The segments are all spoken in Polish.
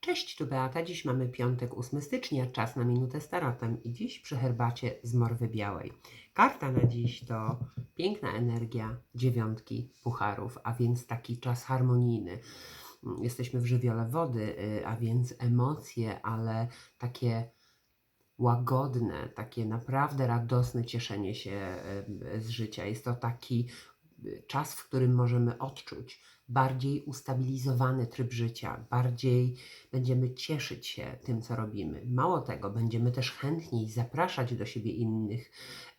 Cześć, tu Beata. Dziś mamy piątek 8 stycznia, czas na minutę z tarotem i dziś przy herbacie z morwy białej. Karta na dziś to piękna energia dziewiątki pucharów, a więc taki czas harmonijny. Jesteśmy w żywiole wody, y, a więc emocje, ale takie łagodne, takie naprawdę radosne cieszenie się y, z życia. Jest to taki y, czas, w którym możemy odczuć bardziej ustabilizowany tryb życia, bardziej będziemy cieszyć się tym, co robimy. Mało tego, będziemy też chętniej zapraszać do siebie innych,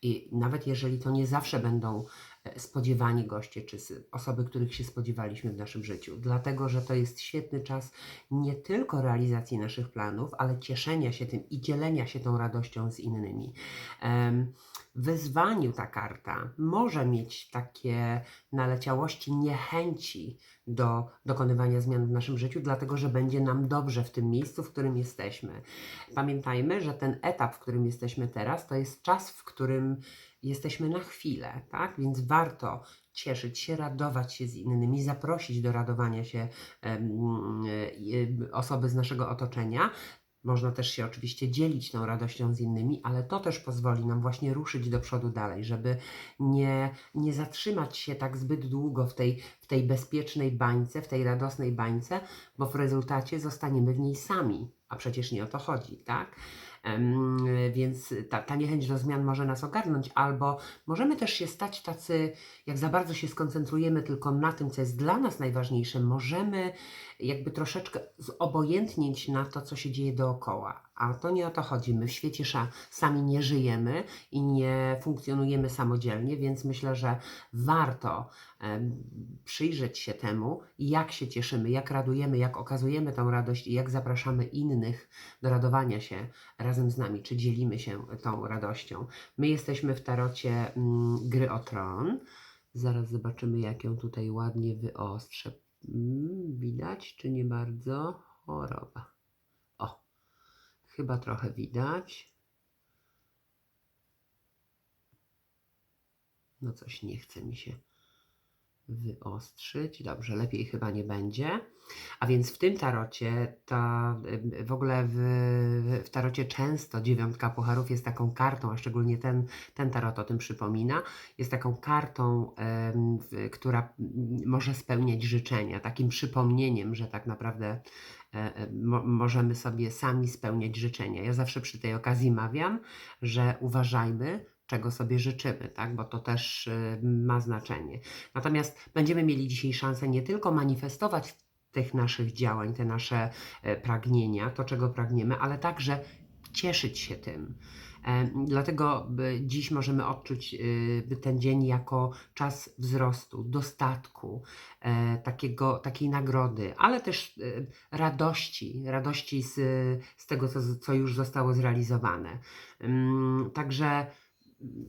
i nawet jeżeli to nie zawsze będą e, spodziewani goście, czy osoby, których się spodziewaliśmy w naszym życiu, dlatego że to jest świetny czas nie tylko realizacji naszych planów, ale cieszenia się tym i dzielenia się tą radością z innymi. W wyzwaniu ta karta może mieć takie naleciałości niechęci do dokonywania zmian w naszym życiu, dlatego że będzie nam dobrze w tym miejscu, w którym jesteśmy. Pamiętajmy, że ten etap, w którym jesteśmy teraz, to jest czas, w którym jesteśmy na chwilę, tak? Więc warto cieszyć się, radować się z innymi, zaprosić do radowania się e, osoby z naszego otoczenia. Można też się oczywiście dzielić tą radością z innymi, ale to też pozwoli nam właśnie ruszyć do przodu dalej, żeby nie, nie zatrzymać się tak zbyt długo w tej, w tej bezpiecznej bańce, w tej radosnej bańce, bo w rezultacie zostaniemy w niej sami, a przecież nie o to chodzi, tak? Więc ta, ta niechęć do zmian może nas ogarnąć, albo możemy też się stać tacy, jak za bardzo się skoncentrujemy tylko na tym, co jest dla nas najważniejsze, możemy jakby troszeczkę zobojętnieć na to, co się dzieje dookoła. A to nie o to chodzi. My w świecie sami nie żyjemy i nie funkcjonujemy samodzielnie, więc myślę, że warto przyjrzeć się temu, jak się cieszymy, jak radujemy, jak okazujemy tą radość i jak zapraszamy innych do radowania się razem z nami, czy dzielimy się tą radością. My jesteśmy w tarocie mm, gry o tron. Zaraz zobaczymy, jak ją tutaj ładnie wyostrzę. Mm, widać, czy nie bardzo? Choroba. Chyba trochę widać. No coś nie chce mi się wyostrzyć. Dobrze, lepiej chyba nie będzie. A więc w tym tarocie, y, w ogóle w, w tarocie często dziewiątka pucharów jest taką kartą, a szczególnie ten, ten tarot o tym przypomina, jest taką kartą, w- która może spełniać życzenia, takim przypomnieniem, że tak naprawdę mo, możemy sobie sami spełniać życzenia. Ja zawsze przy tej okazji mawiam, że uważajmy, czego sobie życzymy, tak? bo to też y, ma znaczenie. Natomiast będziemy mieli dzisiaj szansę nie tylko manifestować tych naszych działań, te nasze e, pragnienia, to czego pragniemy, ale także cieszyć się tym. E, Dlatego dziś możemy odczuć y, ten dzień jako czas wzrostu, dostatku, e, takiego, takiej nagrody, ale też radości, radości z, z tego, co, co już zostało zrealizowane. Ym, Także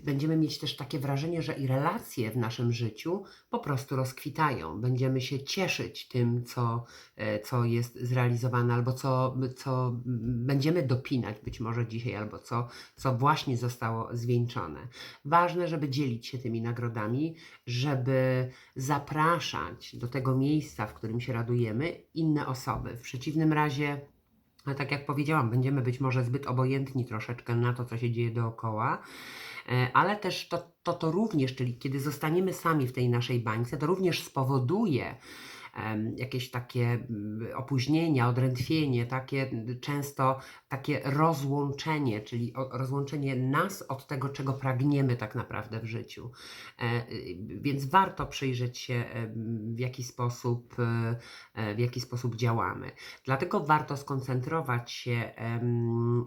będziemy mieć też takie wrażenie, że i relacje w naszym życiu po prostu rozkwitają. Będziemy się cieszyć tym, co, e, co jest zrealizowane, albo co, co będziemy dopinać być może dzisiaj, albo co, co właśnie zostało zwieńczone. Ważne, żeby dzielić się tymi nagrodami, żeby zapraszać do tego miejsca, w którym się radujemy, inne osoby. W przeciwnym razie. A tak jak powiedziałam, będziemy być może zbyt obojętni troszeczkę na to, co się dzieje dookoła, ale też to, to, to również, czyli kiedy zostaniemy sami w tej naszej bańce, to również spowoduje jakieś takie mm, opóźnienia, odrętwienie, takie często takie rozłączenie, czyli rozłączenie nas od tego, czego pragniemy tak naprawdę w życiu. E, y, Więc warto przyjrzeć się, w jaki sposób, e, e, w jaki sposób działamy. Dlatego warto skoncentrować się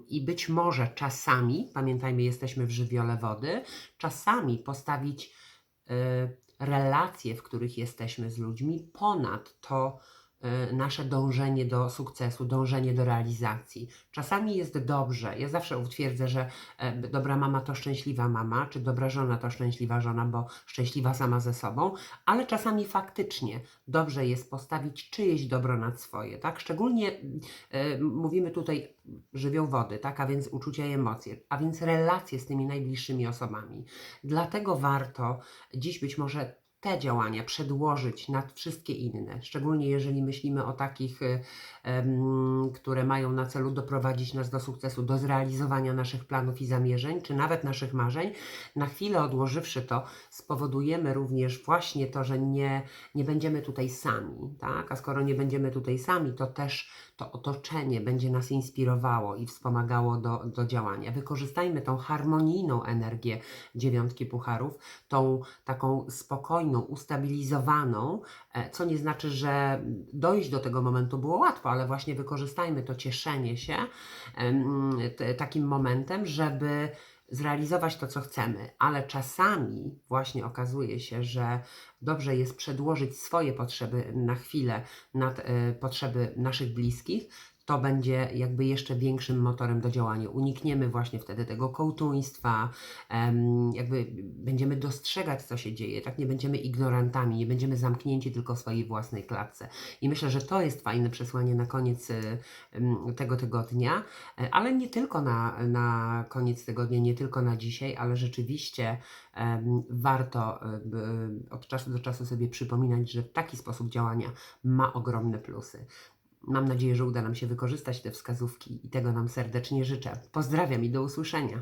i być może czasami, pamiętajmy, jesteśmy w żywiole wody, czasami postawić relacje, w których jesteśmy z ludźmi, ponad to nasze dążenie do sukcesu, dążenie do realizacji. Czasami jest dobrze. Ja zawsze utwierdzę, że e, dobra mama to szczęśliwa mama, czy dobra żona to szczęśliwa żona, bo szczęśliwa sama ze sobą, ale czasami faktycznie dobrze jest postawić czyjeś dobro nad swoje, tak? Szczególnie e, mówimy tutaj żywioł wody, tak? A więc uczucia i emocje, a więc relacje z tymi najbliższymi osobami. Dlatego warto dziś być może te działania przedłożyć nad wszystkie inne, szczególnie jeżeli myślimy o takich, y, które mają na celu doprowadzić nas do sukcesu, do zrealizowania naszych planów i zamierzeń, czy nawet naszych marzeń, na chwilę odłożywszy to, spowodujemy również właśnie to, że nie, nie będziemy tutaj sami, tak? A skoro nie będziemy tutaj sami, to też to otoczenie będzie nas inspirowało i wspomagało do, do działania. Wykorzystajmy tą harmonijną energię dziewiątki pucharów, tą taką spokojną, ustabilizowaną, e, co nie znaczy, że dojść do tego momentu było łatwo, ale właśnie wykorzystajmy to cieszenie się takim momentem, żeby zrealizować to, co chcemy, ale czasami właśnie okazuje się, że dobrze jest przedłożyć swoje potrzeby na chwilę nad e, potrzeby naszych bliskich. To będzie jakby jeszcze większym motorem do działania. Unikniemy właśnie wtedy tego kołtuństwa, jakby będziemy dostrzegać, co się dzieje, tak nie będziemy ignorantami, nie będziemy zamknięci tylko w swojej własnej klatce. I myślę, że to jest fajne przesłanie na koniec y, tego tygodnia, E, ale nie tylko na, na koniec tygodnia, nie tylko na dzisiaj, ale rzeczywiście warto e, by, od czasu do czasu sobie przypominać, że taki sposób działania ma ogromne plusy. Mam nadzieję, że uda nam się wykorzystać te wskazówki i tego nam serdecznie życzę. Pozdrawiam i do usłyszenia.